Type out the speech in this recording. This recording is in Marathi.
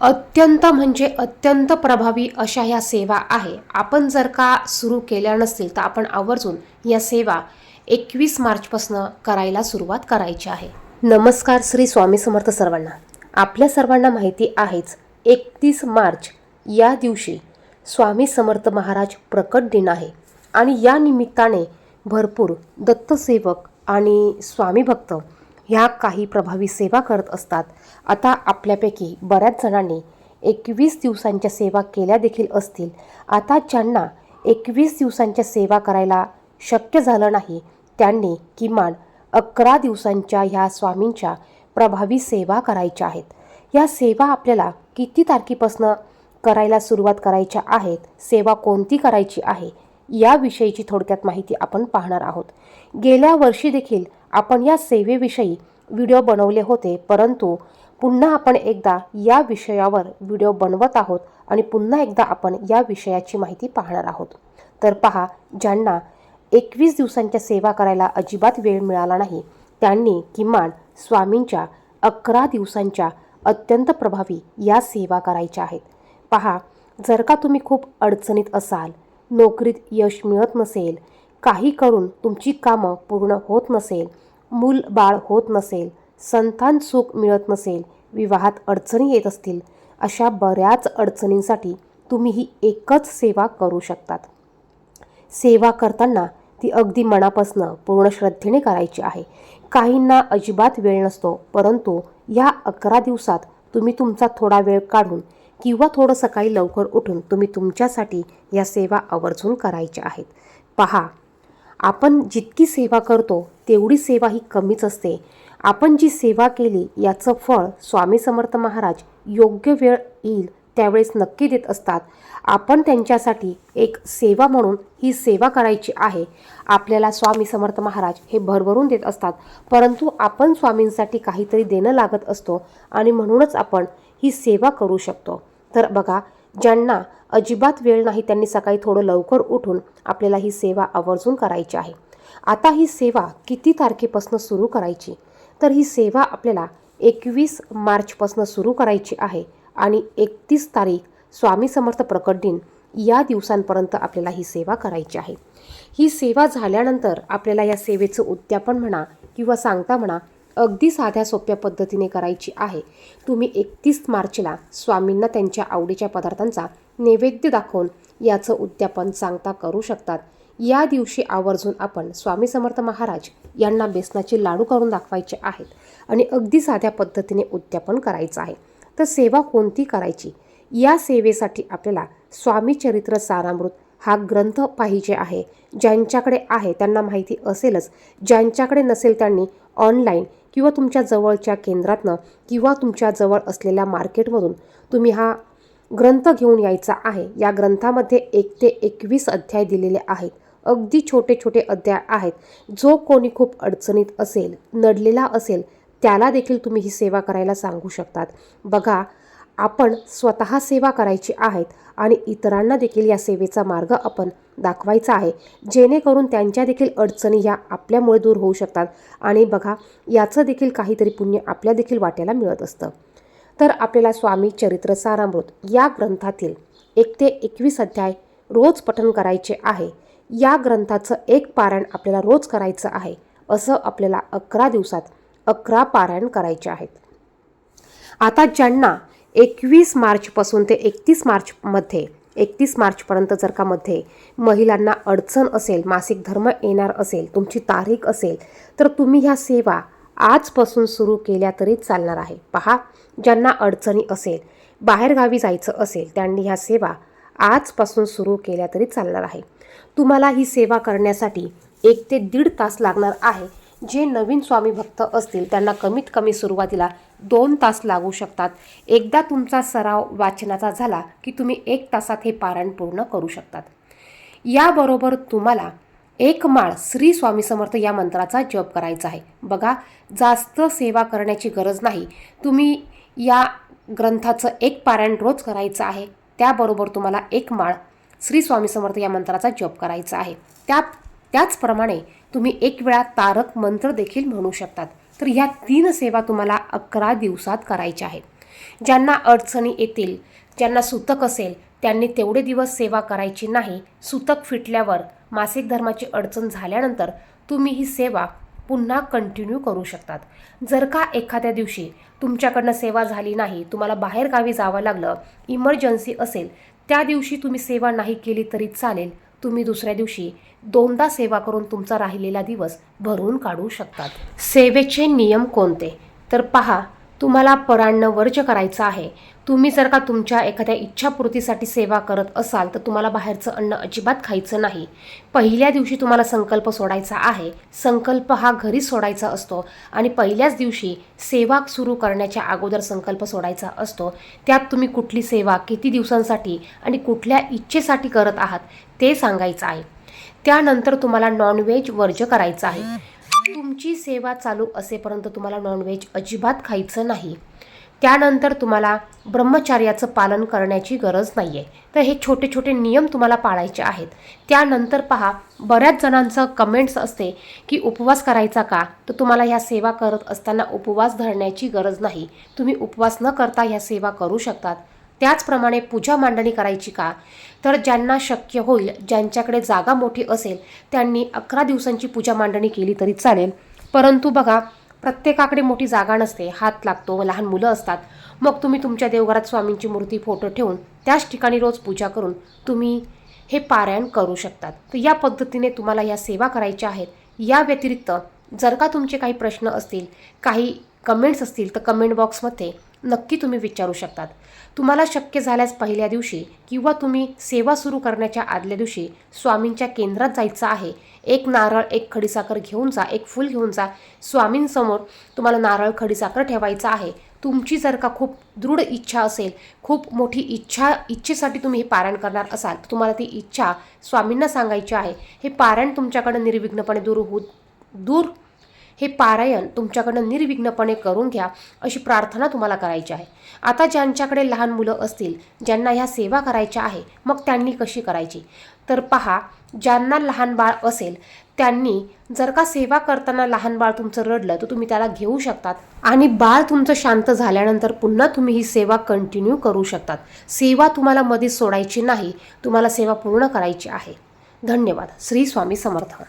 अत्यंत म्हणजे अत्यंत प्रभावी अशा ह्या सेवा आहे. आपण जर का सुरू केल्या नसतील तर आपण आवर्जून या सेवा एकवीस मार्चपासून करायला सुरुवात करायची आहे. नमस्कार श्री स्वामी समर्थ सर्वांना. आपल्या सर्वांना माहिती आहेच एकतीस मार्च या दिवशी स्वामी समर्थ महाराज प्रकट दिन आहे. आणि या निमित्ताने भरपूर दत्तसेवक आणि स्वामी भक्त ह्या काही प्रभावी सेवा करत असतात. आता आपल्यापैकी बऱ्याच जणांनी एकवीस दिवसांच्या सेवा केल्या देखील असतील. आता ज्यांना एकवीस दिवसांच्या सेवा करायला शक्य झालं नाही त्यांनी किमान अकरा दिवसांच्या ह्या स्वामींच्या प्रभावी सेवा करायच्या आहेत. या सेवा आपल्याला किती तारखेपासनं करायला सुरुवात करायच्या आहेत? सेवा कोणती करायची आहे? याविषयीची थोडक्यात माहिती आपण पाहणार आहोत. गेल्या वर्षी देखील आपण या सेवेविषयी व्हिडिओ बनवले होते परंतु पुन्हा आपण एकदा या विषयावर व्हिडिओ बनवत आहोत आणि पुन्हा एकदा आपण या विषयाची माहिती पाहणार आहोत. तर पहा ज्यांना एकवीस दिवसांच्या सेवा करायला अजिबात वेळ मिळाला नाही त्यांनी किमान स्वामींच्या अकरा दिवसांच्या अत्यंत प्रभावी या सेवा करायच्या आहेत. पहा जर का तुम्ही खूप अडचणीत असाल नोकरीत यश मिळत नसेल काही करून तुमची कामं पूर्ण होत नसेल मूल बाळ होत नसेल संतान सुख मिळत नसेल विवाहात अडचणी येत असतील अशा बऱ्याच अडचणींसाठी तुम्ही ही एकच सेवा करू शकतात. सेवा करताना ती अगदी मनापासनं पूर्ण श्रद्धेने करायची आहे. काहींना अजिबात वेळ नसतो परंतु या अकरा दिवसात तुम्ही तुमचा थोडा वेळ काढून किंवा थोडं सकाळी लवकर उठून तुम्ही तुमच्यासाठी या सेवा आवर्जून करायच्या आहेत. पहा आपण जितकी सेवा करतो तेवढी सेवा ही कमीच असते. आपण जी सेवा केली याचं फळ स्वामी समर्थ महाराज योग्य वेळ येईल त्यावेळेस नक्की देत असतात. आपण त्यांच्यासाठी एक सेवा म्हणून ही सेवा करायची आहे. आपल्याला स्वामी समर्थ महाराज हे भरभरून देत असतात. परंतु आपण स्वामींसाठी काहीतरी देणं लागत असतो आणि म्हणूनच आपण ही सेवा करू शकतो. तर बघा ज्यांना अजिबात वेळ नाही त्यांनी सकाळी थोडं लवकर उठून आपल्याला ही सेवा आवर्जून करायची आहे. आता ही सेवा किती तारखेपासून सुरू करायची? तर ही सेवा आपल्याला एकवीस मार्चपासून सुरू करायची आहे आणि एकतीस तारीख स्वामी समर्थ प्रकट दिन या दिवसांपर्यंत आपल्याला ही सेवा करायची आहे. ही सेवा झाल्यानंतर आपल्याला या सेवेचं उद्यापन म्हणा किंवा सांगता म्हणा अगदी साध्या सोप्या पद्धतीने करायची आहे. तुम्ही एकतीस मार्चला स्वामींना त्यांच्या आवडीच्या पदार्थांचा नैवेद्य दाखवून याचं उद्यापन सांगता करू शकतात. या दिवशी आवर्जून आपण स्वामी समर्थ महाराज यांना बेसनाचे लाडू करून दाखवायचे आहेत आणि अगदी साध्या पद्धतीने उद्यापन करायचं आहे. तर सेवा कोणती करायची? या सेवेसाठी आपल्याला स्वामी चरित्र सारामृत हा ग्रंथ पाहिजे आहे. ज्यांच्याकडे आहे त्यांना माहिती असेलच. ज्यांच्याकडे नसेल त्यांनी ऑनलाईन किंवा तुमच्या जवळच्या केंद्रातनं किंवा तुमच्या जवळ असलेल्या मार्केटमधून तुम्ही हा ग्रंथ घेऊन यायचा आहे. या ग्रंथामध्ये एक ते एकवीस अध्याय दिलेले आहेत. अगदी छोटे छोटे अध्याय आहेत. जो कोणी खूप अडचणीत असेल नडलेला असेल त्याला देखील तुम्ही ही सेवा करायला सांगू शकतात. बघा आपण स्वतः सेवा करायची आहेत आणि इतरांना देखील या सेवेचा मार्ग आपण दाखवायचा आहे. जेणेकरून त्यांच्या देखील अडचणी या आपल्यामुळे दूर होऊ शकतात आणि बघा याचं देखील काहीतरी पुण्य आपल्या देखील वाट्याला मिळत असतं. तर आपल्याला स्वामी चरित्र सारामृत या ग्रंथातील एक ते एकवीस अध्याय रोज पठन करायचे आहे. या ग्रंथाचं एक पारायण आपल्याला रोज करायचं आहे. असं आपल्याला अकरा दिवसात अकरा पारायण करायचे आहेत. आता ज्यांना एकवीस मार्चपासून ते एकतीस मार्चमध्ये एकतीस मार्चपर्यंत जर का मध्ये महिलांना अडचण असेल मासिक धर्म येणार असेल तुमची तारीख असेल तर तुम्ही ह्या सेवा आजपासून सुरू केल्या तरी चालणार आहे. पहा ज्यांना अडचणी असेल बाहेरगावी जायचं असेल त्यांनी ह्या सेवा आजपासून सुरू केल्या तरी चालणार आहे. तुम्हाला ही सेवा करण्यासाठी एक ते दीड तास लागणार आहे. जे नवीन स्वामी भक्त असतील त्यांना कमीत कमी सुरुवातीला दोन तास लागू शकतात. एकदा तुमचा सराव वाचनाचा झाला की तुम्ही एक तासात हे पारायण पूर्ण करू शकतात. याबरोबर तुम्हाला एक माळ श्री स्वामी समर्थ या मंत्राचा जप करायचा आहे. बघा जास्त सेवा करण्याची गरज नाही. तुम्ही या ग्रंथाचं एक पारायण रोज करायचं आहे. त्याबरोबर तुम्हाला एक माळ श्री स्वामी समर्थ या मंत्राचा जप करायचा आहे. त्या त्याचप्रमाणे तुम्ही एक वेळा तारक मंत्र देखील म्हणू शकतात. तर ह्या तीन सेवा तुम्हाला अकरा दिवसात करायच्या आहेत. ज्यांना अडचणी येतील ज्यांना सुतक असेल त्यांनी तेवढे दिवस सेवा करायची नाही सुतक फिटल्यावर मासिक धर्माची अडचण झाल्यानंतर तुम्ही ही सेवा पुन्हा कंटिन्यू करू शकतात. जर का एखाद्या दिवशी तुमच्याकडनं सेवा झाली नाही तुम्हाला बाहेरगावी जावं लागलं इमर्जन्सी असेल त्या दिवशी तुम्ही सेवा नाही केली तरी चालेल तुम्ही दुसऱ्या दिवशी दोनदा सेवा करून तुमचा राहिलेला दिवस भरून काढू शकतात. सेवेचे नियम कोणते? तर पहा तुम्हाला परान्न वर्ज करायचं आहे. तुम्ही जर का तुमच्या एखाद्या इच्छापूर्तीसाठी सेवा करत असाल तर तुम्हाला बाहेरचं अन्न अजिबात खायचं नाही. पहिल्या दिवशी तुम्हाला संकल्प सोडायचा आहे. संकल्प हा घरी सोडायचा असतो आणि पहिल्याच दिवशी सेवा सुरू करण्याच्या अगोदर संकल्प सोडायचा असतो. त्यात तुम्ही कुठली सेवा किती दिवसांसाठी आणि कुठल्या इच्छेसाठी करत आहात ते सांगायचं आहे. त्यानंतर तुम्हाला नॉनव्हेज वर्ज करायचं आहे. तुमची सेवा चालू असेपर्यंत तुम्हाला नॉनव्हेज अजिबात खायचं नाही. त्यानंतर तुम्हाला ब्रह्मचार्याचं पालन करण्याची गरज नाही आहे तर हे छोटे छोटे नियम तुम्हाला पाळायचे आहेत. त्यानंतर पहा बऱ्याच जणांचं कमेंट्स असते की उपवास करायचा का? तर तुम्हाला ह्या सेवा करत असताना उपवास धरण्याची गरज नाही. तुम्ही उपवास न करता ह्या सेवा करू शकतात. त्याचप्रमाणे पूजा मांडणी करायची का? तर ज्यांना शक्य होईल ज्यांच्याकडे जागा मोठी असेल त्यांनी अकरा दिवसांची पूजा मांडणी केली तरी चालेल. परंतु बघा प्रत्येकाकडे मोठी जागा नसते हात लागतो लहान मुलं असतात. मग तुम्ही तुमच्या देवघरात स्वामींची मूर्ती फोटो ठेवून त्याच ठिकाणी रोज पूजा करून तुम्ही हे पारायण करू शकतात. तर या पद्धतीने तुम्हाला या सेवा करायच्या आहेत. या व्यतिरिक्त जर का तुमचे काही प्रश्न असतील काही कमेंट्स असतील तर कमेंट बॉक्समध्ये नक्की तुम्ही विचारू शकतात. तुम्हाला शक्य झाल्यास पहिल्या दिवशी किंवा तुम्ही सेवा सुरू करण्याच्या आदल्या दिवशी स्वामींच्या केंद्रात जायचं आहे. एक नारळ एक खडीसाखर घेऊन जा एक फूल घेऊन जा. स्वामींसमोर तुम्हाला नारळ खडीसाखर ठेवायचं आहे. तुमची जर का खूप दृढ इच्छा असेल खूप मोठी इच्छा इच्छेसाठी तुम्ही हे पारायण करणार असाल तर तुम्हाला ती इच्छा स्वामींना सांगायची आहे. हे पारायण तुमच्याकडं निर्विघ्नपणे दूर होत दूर हे पारायण तुमच्याकडनं निर्विघ्नपणे करून घ्या अशी प्रार्थना तुम्हाला करायची आहे. आता ज्यांच्याकडे लहान मुलं असतील ज्यांना ह्या सेवा करायच्या आहे मग त्यांनी कशी करायची? तर पहा ज्यांना लहान बाळ असेल त्यांनी जर का सेवा करताना लहान बाळ तुमचं रडलं तर तुम्ही त्याला घेऊ शकतात. आणि बाळ तुमचं शांत झाल्यानंतर पुन्हा तुम्ही ही सेवा कंटिन्यू करू शकतात. सेवा तुम्हाला मध्येच सोडायची नाही तुम्हाला सेवा पूर्ण करायची आहे. धन्यवाद. श्री स्वामी समर्थ.